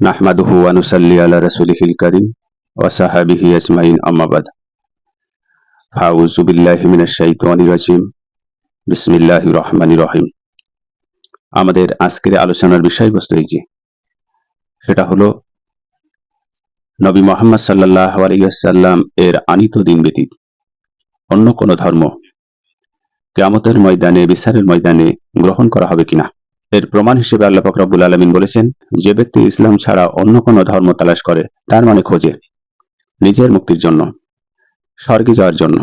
নাহমাদুহু ওয়া নুসাল্লি আলা রাসূলিহিল কারীম আজমাইন আম্মা বাদ আউযু বিল্লাহি মিনাশ আমাদের আজকের আলোচনার বিষয়বস্তু এই যে, সেটা হলো নবী মোহাম্মদ সাল্লাল্লাহু আলাইহি ওয়াসাল্লাম এর আনিত দিন ব্যতীত অন্য কোন ধর্ম কিয়ামতের ময়দানে, বিচারের ময়দানে গ্রহণ করা হবে কিনা? এর প্রমাণ হিসেবে আল্লাহ পাক রব্বুল আলামিন বলেছেন, যে ব্যক্তি ইসলাম ছাড়া অন্য কোনো ধর্ম তালাশ করে, তার মানে খোঁজে, নিজের মুক্তির জন্য, স্বর্গে যাওয়ার জন্য।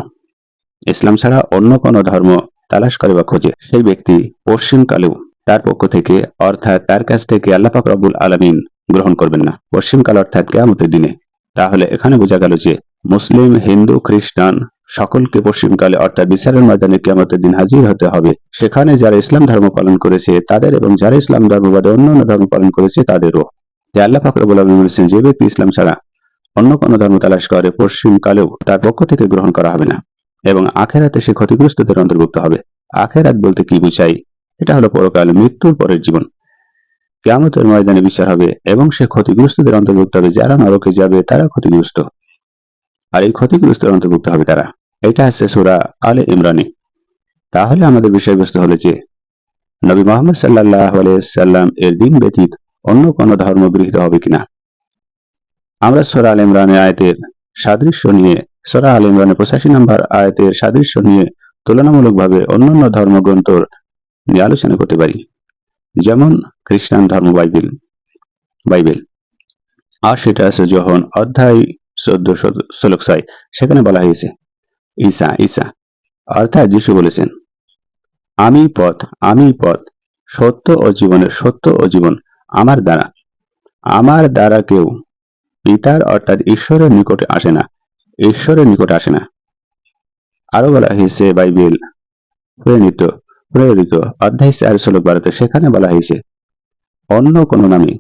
ইসলাম ছাড়া অন্য কোনো ধর্ম তালাশ করে বা খোঁজে, সেই ব্যক্তি পশ্চিমকালেও তার পক্ষ থেকে, অর্থাৎ তার কাছ থেকে আল্লাহ রব্বুল আলামিন গ্রহণ করবেন না। পশ্চিমকাল অর্থাৎ কেয়ামতের দিনে। তাহলে এখানে বোঝা গেল যে, মুসলিম, হিন্দু, খ্রিস্টান সকলকে পশ্চিমকালে অর্থাৎ বিচারের ময়দানে কেয়ামতের দিন হাজির হতে হবে। সেখানে যারা ইসলাম ধর্ম পালন করেছে, তাদের এবং যারা ইসলাম ধর্ম বাদে অন্যান্য ধর্ম পালন করেছে, তাদেরও। যে আল্লাহ ফাকরবুল আলম বলেছেন, যে ব্যক্তি ইসলাম ছাড়া অন্য কোনো ধর্ম তালাশ করে, পশ্চিমকালেও তার পক্ষ থেকে গ্রহণ করা হবে না এবং আখেরাতে সে ক্ষতিগ্রস্তদের অন্তর্ভুক্ত হবে। আখেরাত বলতে কি বুঝাই? এটা হলো পরকাল মৃত্যুর পরের জীবন। কেয়ামতের ময়দানে বিচার হবে এবং সে ক্ষতিগ্রস্তদের অন্তর্ভুক্ত হবে। যারা নরকে যাবে তারা ক্ষতিগ্রস্ত। আর এই ক্ষতিগ্রস্তের অন্তর্ভুক্ত হবে তারা এটা আছে সুরা আলে ইমরানি। তাহলে আমাদের বিষয়বস্তু হলো যে, নবী মোহাম্মদ সাল্লাহ সাল্লাম এর দিন ব্যতীত অন্য কোনো ধর্ম গৃহীত হবে কিনা? আমরা সোরা আল ইমরানের আয়তের সাদৃশ্য নিয়ে, সোরা আল ইমরানের পঁচাশি নম্বর আয়তের সাদৃশ্য নিয়ে তুলনামূলকভাবে অন্যান্য ধর্মগ্রন্থ নিয়ে আলোচনা করতে পারি। যেমন খ্রিস্টান ধর্ম বাইবেল বাইবেল। আর সেটা আছে যখন অধ্যায় চোদ্দ ষোলক ছয়। সেখানে বলা হয়েছে, ঈসা ঈসা, অর্থাৎ যিশু বলেছেন, আমি পথ আমি পথ, সত্য ও জীবনের, সত্য ও জীবন আমার দ্বারা। আমার দ্বারা কেউ পিতার অর্থাৎ ঈশ্বরের নিকটে আসে না, ঈশ্বরের নিকটে আসে না। আরও বলা হয়েছে বাইবেল প্রেরিত প্রেরিত অধ্যায় চার শ্লোক বারোতে, সেখানে বলা হয়েছে, অন্য কোনো নামে,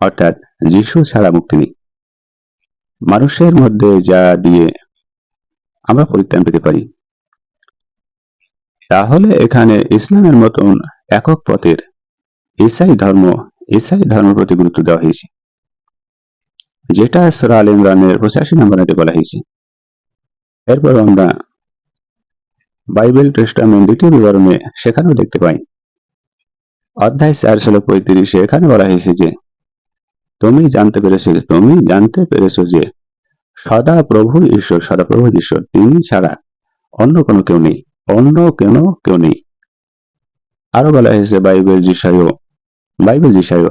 অর্থাৎ যিশু ছাড়া মুক্তি নেই। মানুষের মধ্যে যা দিয়ে আমরা পরিত্রাণ পেতে পারি। তাহলে এখানে ইসলামের মতন একক পথের ইসাই ধর্ম, ইসাই ধর্মের প্রতি গুরুত্ব দেওয়া হয়েছে। যেটা সরা আল ইমরানের পঁচাশি নম্বরে বলা হয়েছে। এরপর আমরা বাইবেল, টেস্টামেন্ট দ্বিতীয় বিবরণে সেখানেও দেখতে পাই। অধ্যায় চার, ষোলো, পঁয়ত্রিশে এখানে বলা হয়েছে যে তুমি জানতে পেরেছ তুমি জানতে পেরেছ যে, সদা প্রভু ঈশ্বর, সদা প্রভু ঈশ্বর, তিনি ছাড়া অন্য কোনো কেউ নেই, অন্য কেন কেউ নেই। আরও বলা হয়েছে বাইবেল জিসায় বাইবেল জিসায়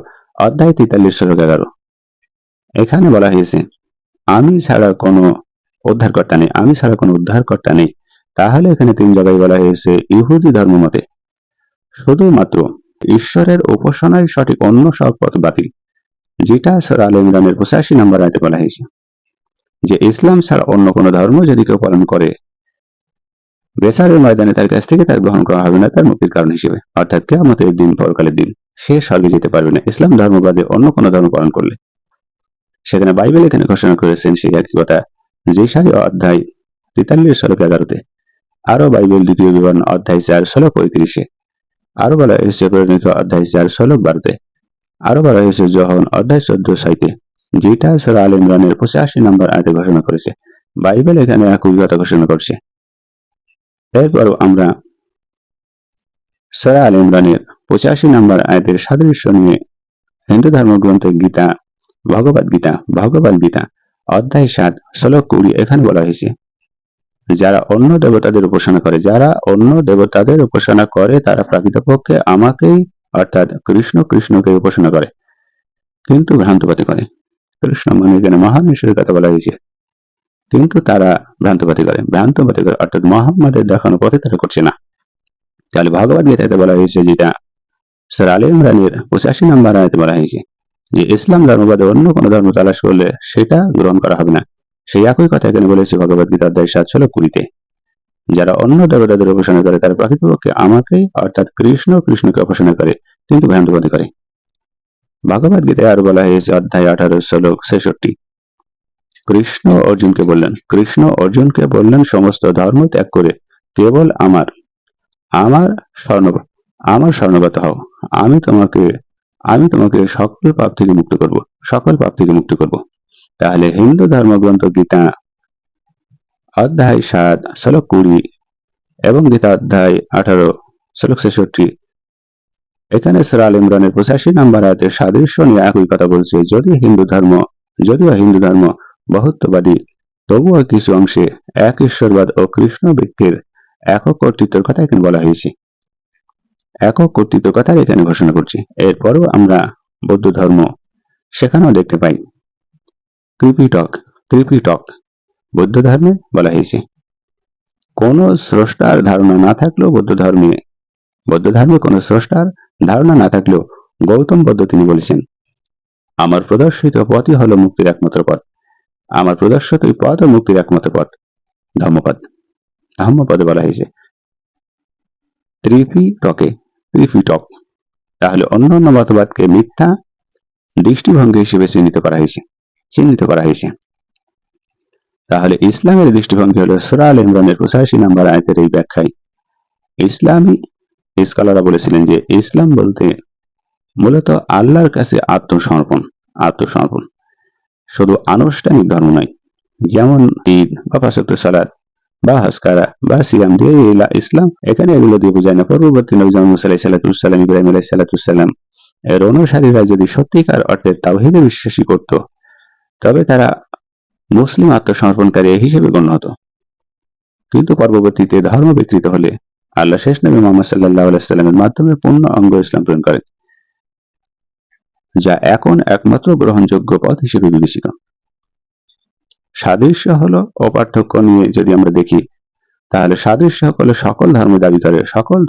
অধ্যায় তেতাল্লিশ এগারো। এখানে বলা হয়েছে, আমি ছাড়া কোনো উদ্ধারকর্তা নেই, আমি ছাড়া কোনো উদ্ধারকর্তা নেই। তাহলে এখানে তিন জায়গায় বলা হয়েছে, ইহুদি ধর্ম মতে, শুধুমাত্র ঈশ্বরের উপাসনায় সঠিক, অন্য সব পথ বাতিল। যেটা সর আল ইমরানের পঁচাশি নম্বর আয়তে বলা হয়েছে। যে ইসলাম ছাড়া অন্য কোনো ধর্ম যদি কেউ পালন করে, বেসারের ময়দানে তার কাছ থেকে তার গ্রহণ করা হবে না, তার মুক্তির কারণ হিসেবে। অর্থাৎ কে আমাদের দিন, পরকালের দিন। সে স্বর্গে যেতে পারবে না। ইসলাম ধর্মবাদে অন্য কোনো ধর্ম পালন করলে। সেখানে বাইবেল এখানে ঘোষণা করেছেন, সেই একই কথা সারি অধ্যায় তেতাল্লিশ ষোলো এগারোতে। আরও বাইবেল দ্বিতীয় বিবরণ অধ্যায় চার, ষোলো পঁয়ত্রিশে। আরও বলা হয়েছে অধ্যায় চার, ষোলো বারোতে। আরও বলা হয়েছে, যখন অধ্যায় চোদ্দ সাইতে যেটা সরা আল ইমরানের পঁচাশি নম্বর আয়তে ঘোষণা করেছে, বাইবেল এখানে একই কথা ঘোষণা করছে। এরপর আমরা সরা আল ইমরানের পঁচাশি নম্বর আয়তের সাদৃশ্য নিয়ে হিন্দু ধর্মগ্রন্থ গীতা, ভগবত গীতা ভগবত গীতা, অধ্যায় সাত শ্লোক কুড়ি এখানে বলা হয়েছে, যারা অন্য দেবতাদের উপাসনা করে, যারা অন্য দেবতাদের উপাসনা করে, তারা প্রকৃতপক্ষে আমাকেই অর্থাৎ কৃষ্ণ কৃষ্ণকে উপাসনা করে, কিন্তু ভ্রান্তপাতি করে। কৃষ্ণ মানে এখানে মহান ঈশ্বরের কথা বলা হয়েছে। কিন্তু তারা ভ্রান্তপাতি করে। ভ্রান্তপাতি করে অর্থাৎ মোহাম্মদের দেখানো পথে তারা করছে না। তাহলে ভগবত গীতাতে বলা হয়েছে যেটা স্যার আলী ইমরানের পঁচাশি নম্বর আয়তে বলা হয়েছে যে, ইসলাম ধর্ম ধর্মবাদে অন্য কোনো ধর্ম তালাশ করলে সেটা গ্রহণ করা হবে না। সেই একই কথা এখানে বলেছে ভগবত গীতা অধ্যায় সাত, ষোলো, কুড়িতে। যারা অন্য দেবতাদের উপাসনা করে তারা প্রকৃতপক্ষে আমাকে, অর্থাৎ কৃষ্ণ কৃষ্ণকে উপাসনা করে, কিন্তু ভ্রান্তবাদী করে। ভগবত গীতায় আরও বলা হয়েছে, অধ্যায় আঠারো শ্লোক ছেষট্টি। কৃষ্ণ অর্জুনকে বললেন, কৃষ্ণ অর্জুনকে বললেন, সমস্ত ধর্ম ত্যাগ করে কেবল আমার আমার স্বর্ণ, আমার স্বর্ণগত হও। আমি তোমাকে আমি তোমাকে সকল পাপ থেকে মুক্ত করব, সকল পাপ থেকে মুক্ত করব। তাহলে হিন্দু ধর্মগ্রন্থ গীতা অধ্যায় সাত শ্লোক কুড়ি এবং গীতা অধ্যায় আঠারো শ্লোক ছেষট্টি। এখানে সরাল ইমরানের পঁচাশি নাম্বার আয়াতের সাদৃশ্য নিয়ে একই কথা বলছে, যদি হিন্দু ধর্ম, যদিও হিন্দু ধর্ম বহুত্ববাদী, তবুও কিছু অংশে এক ঈশ্বরবাদ ও কৃষ্ণ ব্যক্তির একক কর্তৃত্বের কথা এখানে বলা হয়েছে। একক কর্তৃত্বের কথা এখানে ঘোষণা করছি। এরপরও আমরা বৌদ্ধ ধর্ম সেখানেও দেখতে পাই। ত্রিপিটক ত্রিপিটক বৌদ্ধ ধর্মে বলা হয়েছে। কোন স্রষ্টার ধারণা না থাকলেও বৌদ্ধ ধর্মে বৌদ্ধ ধর্মে কোন স্রষ্টার ধারণা না থাকলেও গৌতম বৌদ্ধ তিনি বলেছেন, আমার প্রদর্শিত পথই হলো মুক্তির একমাত্র পথ। আমার প্রদর্শিত এই পথ ও মুক্তির একমাত্র পথ। ধর্মপদ, ধর্মপদে বলা হয়েছে। ত্রিপিটকে, ত্রিপিটক, তাহলে অন্য অন্য মতবাদকে মিথ্যা দৃষ্টিভঙ্গি হিসেবে চিহ্নিত করা হয়েছে, চিহ্নিত করা হয়েছে। তাহলে ইসলামের দৃষ্টিভঙ্গি হলো সুরা আল ইমরানের পঁচাশি নাম্বার আয়তের এই ব্যাখ্যায়। ইসলামী স্কলাররা বলেছিলেন যে ইসলাম বলতে মূলত আল্লাহর কাছে আত্মসমর্পণ আত্মসমর্পণ। শুধু আনুষ্ঠানিক ধর্ম নয়, যেমন ঈদ বা পাশক্ত সালাদ বা হাসকারা বা সিয়াম দিয়ে ইসলাম, এখানে এগুলো দিয়ে বোঝায় না। পূর্ববর্তী নবী জামা সাল্লাহ সাল্লাতুসাল্লাম ইব্রাহিম আলাই সাল্লাতুসাল্লাম এর অনুসারীরা যদি সত্যিকার অর্থে তাওহিদে বিশ্বাসী করত, তবে তারা মুসলিম আত্মসমর্পণকারী হিসেবে গণ্য হতো। কিন্তু পরবর্তীতে ধর্ম বিকৃত হলে আল্লাহ শেষ নবী মোহাম্মদ সাল্লাহ আলাইস্লামের মাধ্যমে পূর্ণ অঙ্গ ইসলাম প্রেরণ করেন, যা এখন একমাত্র গ্রহণযোগ্য পথ হিসেবে বিবেচিত। সাদৃশ্য হলো অপার্থক্য নিয়ে যদি আমরা দেখি, তাহলে সাদৃশ্য হলো সকল ধর্ম দাবি করে, সকল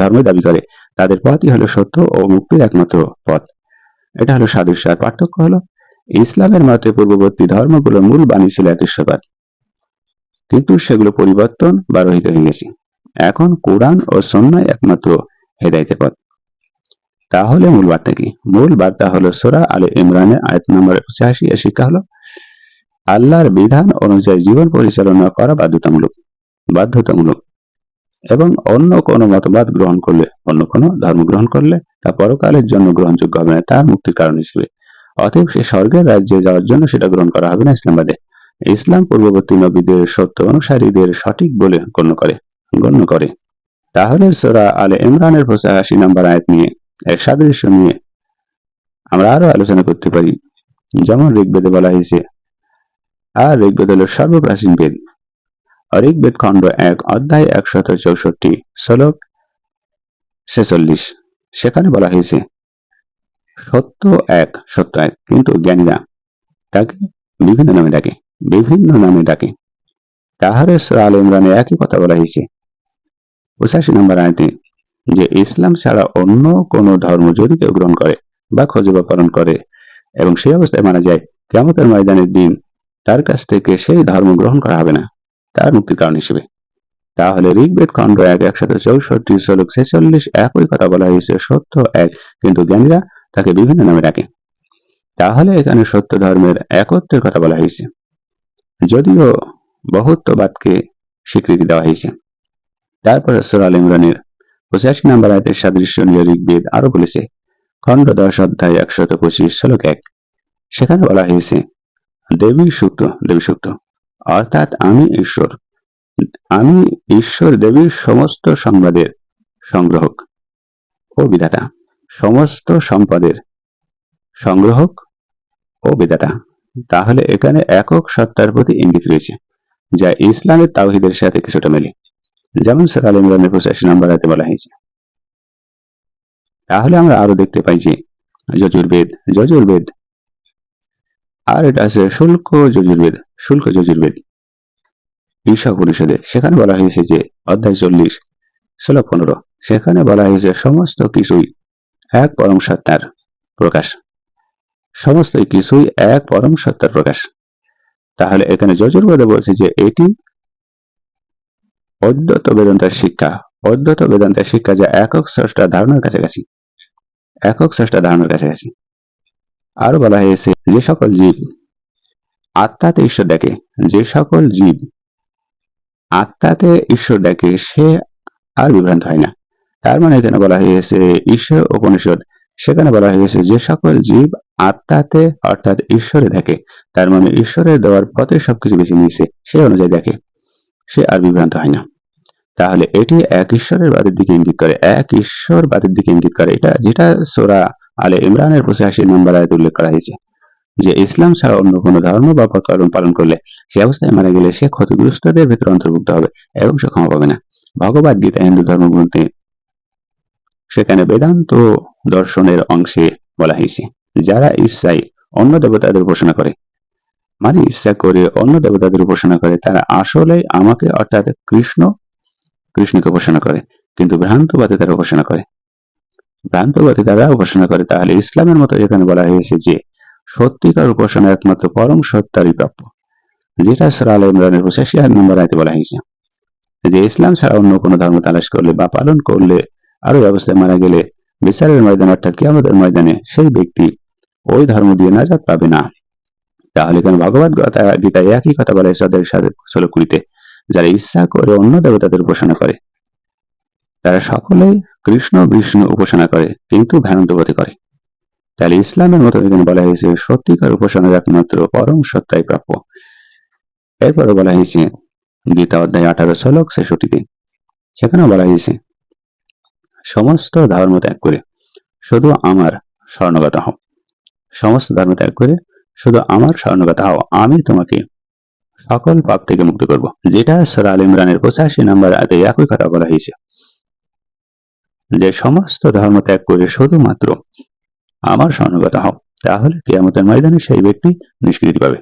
ধর্ম দাবি করে, তাদের পথই হলো সত্য ও মুক্তির একমাত্র পথ। এটা হলো সাদৃশ্য আর পার্থক্য হলো ইসলামের মতে পূর্ববর্তী ধর্মগুলোর মূল বাণী ছিল একশ্বরবাদ কিন্তু সেগুলো পরিবর্তন বা রহিত হয়ে গেছে। এখন কোরআন ও সন্ন্যায় একমাত্র হেদায়তের পথ। তাহলে মূল বার্তা কি? মূল বার্তা হলো সোরা আলে ইমরানের আয়াত নম্বর পঁচাশি এর শিক্ষা হলো, আল্লাহর বিধান অনুযায়ী জীবন পরিচালনা করা বাধ্যতামূলক বাধ্যতামূলক এবং অন্য কোনো মতবাদ গ্রহণ করলে, অন্য কোনো ধর্ম গ্রহণ করলে তা পরকালের জন্য গ্রহণযোগ্য হবে না তার মুক্তির কারণ হিসেবে। অতএব সে স্বর্গের রাজ্যে যাওয়ার জন্য সেটা গ্রহণ করা হবে না ইসলামবাদে। ইসলাম পূর্ববর্তী নবীদের সত্য অনুসারীদের সঠিক বলে গণ্য করে গণ্য করে। তাহলে সোরা আলে ইমরানের পঁচাশি নম্বর আয়াত নিয়ে এর সাদৃশ্য নিয়ে আমরা আরও আলোচনা করতে পারি। যেমন ঋগ্বেদে বলা হয়েছে, আর ঋগ্বেদ হল সর্বপ্রাচীন বেদ। ঋগ্বেদ খণ্ড এক, অধ্যায় একশত চৌষট্টি, শ্লোক ছেচল্লিশ। সেখানে বলা হয়েছে সত্য এক সত্য এক। কিন্তু জ্ঞানীরা তাকে বিভিন্ন নামে ডাকে, বিভিন্ন নামে ডাকে। তাহারে আল ইমরানে একই কথা বলা হয়েছে। পঁচাশি নম্বর আয়তে, যে ইসলাম ছাড়া অন্য কোন ধর্ম যদি কেউ গ্রহণ করে বা খোঁজে বা পালন করে এবং সেই অবস্থায় মানা যায় কেমতের ময়দানের দিন তার কাছ থেকে সেই ধর্ম গ্রহণ করা হবে না, তার মুক্তির কারণ হিসেবে। তাহলে ঋগ্বেদ খণ্ড এক, একশত চৌষট্টি, শ্লোক ছেচল্লিশ একই কথা বলা হয়েছে, সত্য এক। কিন্তু জ্ঞানীরা তাকে বিভিন্ন নামে ডাকে। তাহলে এখানে সত্য ধর্মের একত্রের কথা বলা হয়েছে। যদিও বহুত্ববাদকে স্বীকৃতি দেওয়া হয়েছে। তারপর সুরাল ইমরানের পঁচাশি নাম্বার আয়তের সাদৃশ্য নিয়ে ঋগ্বেদ আরও বলেছে, খণ্ড দশ অধ্যায় একশত পঁচিশ, শ্লোক এক। সেখানে বলা হয়েছে, দেবী সুক্ত দেবী সুক্ত, অর্থাৎ আমি ঈশ্বর। আমি ঈশ্বর দেবীর সমস্ত সংবাদের সংগ্রহক ও বিধাতা। সমস্ত সম্পদের সংগ্রহক ও বিধাতা। তাহলে এখানে একক সত্তার প্রতি ইঙ্গিত রয়েছে, যা ইসলামের তাওহিদের সাথে কিছুটা মেলে। যেমন স্যার আল ইমরানের পঁচাশি নম্বর হাতে বলা হয়েছে। তাহলে আমরা আরও দেখতে পাই যে যজুর্বেদ যজুর্বেদ। আর এটা আছে শুল্ক যজুর্বেদ শুল্ক যজুর্বেদ। ঈশা পরিষদে সেখানে বলা হয়েছে যে অধ্যায় চল্লিশ ষোলো পনেরো। সেখানে বলা হয়েছে সমস্ত কিছুই এক পরম সত্তার প্রকাশ। সমস্ত কিছুই এক পরম সত্তার প্রকাশ। তাহলে এখানে যজুর্বেদে বলছে যে এটি অদ্যত বেদান্তের শিক্ষা। অদ্যত বেদান্তের শিক্ষা যা একক স্রষ্টা ধারণার কাছাকাছি। একক স্রষ্টা ধারণার কাছাকাছি। আরও বলা হয়েছে, যে সকল জীব আত্মাতে ঈশ্বর দেখে, যে সকল জীব আত্মাতে ঈশ্বর দেখে, সে আর বিভ্রান্ত হয় না। তার মানে এখানে বলা হয়েছে ঈশ্বর উপনিষদ। সেখানে বলা হয়েছে যে সকল জীব আত্মাতে অর্থাৎ ঈশ্বরে দেখে তার মানে ঈশ্বরের দেওয়ার পথে সবকিছু বেছে নিয়েছে, সে অনুযায়ী দেখে। সে আর বিভ্রান্ত হয় না। তাহলে এটি এক ঈশ্বরের বাদের দিকে ইঙ্গিত করে। এক ঈশ্বর বাদের দিকে ইঙ্গিত করে। এটা যেটা সোরা আলে ইমরানের পঁচাশি নম্বর আয়াত উল্লেখ করা হয়েছে যে, ইসলাম ছাড়া অন্য কোনো ধর্ম বা পথ পালন করলে সে অবস্থায় মারা গেলে সে ক্ষতিগ্রস্তদের ভেতরে অন্তর্ভুক্ত হবে এবং সে ক্ষমা পাবে না। ভগবদ গীতা হিন্দু ধর্মগ্রন্থে সেখানে বেদান্ত দর্শনের অংশে বলা হয়েছে, যারা ইচ্ছাই অন্য দেবতাদের উপাসনা করে। মানে ইচ্ছা করে অন্য দেবতাদের উপাসনা করে, তারা আসলে আমাকে, অর্থাৎ কৃষ্ণ, কৃষ্ণকে উপাসনা করে, কিন্তু ভ্রান্তবাদে তারা উপাসনা করে। ভ্রান্তবাদে তারা উপাসনা করে, তাহলে ইসলামের মতো এখানে বলা হয়েছে যে, সত্যিকার উপাসনা একমাত্র পরম সত্যারই প্রাপ্য, যেটা সরা আল ইমরানের পঁচাশি নম্বর আয়তে বলা হয়েছে। যে ইসলাম ছাড়া অন্য কোনো ধর্ম তালাশ করলে বা পালন করলে আরও অবস্থায় মারা গেলে বিচারের ময়দান, অর্থাৎ কিয়ামতের ময়দানে সেই ব্যক্তি ওই ধর্ম দিয়ে নাজাত পাবে না। তাহলে কেন ভগবত গীতায় একই কথা বলে সদের সাথে কুড়িতে যারা ইচ্ছা করে অন্য দেবতাদের উপাসনা করে। তারা সকলেই কৃষ্ণ বিষ্ণু উপাসনা করে, কিন্তু ভ্রান্তপথে করে। তাহলে ইসলামের মতো এখানে বলা হয়েছে, সত্যিকার উপাসনার একমাত্র পরম সত্যাই প্রাপ্য। এরপরে বলা হয়েছে, গীতা অধ্যায় আঠারো শ্লোক ছেষট্টিতে। সেখানেও বলা হয়েছে সমস্ত ধর্ম ত্যাগ করে শুধু আমার স্বর্ণগত হও। সমস্ত ধর্ম ত্যাগ করে শুধু আমার স্বর্ণগত হও। আমি তোমাকে সকল পাপ থেকে মুক্ত করব। যেটা সর আল ইমরানের পঁচাশি নম্বর আগে একই কথা বলা হয়েছে। যে সমস্ত ধর্ম ত্যাগ করে শুধুমাত্র আমার স্বর্ণগত হও, তাহলে কেয়ামতের ময়দানে সেই ব্যক্তি নিষ্কৃতি পাবে।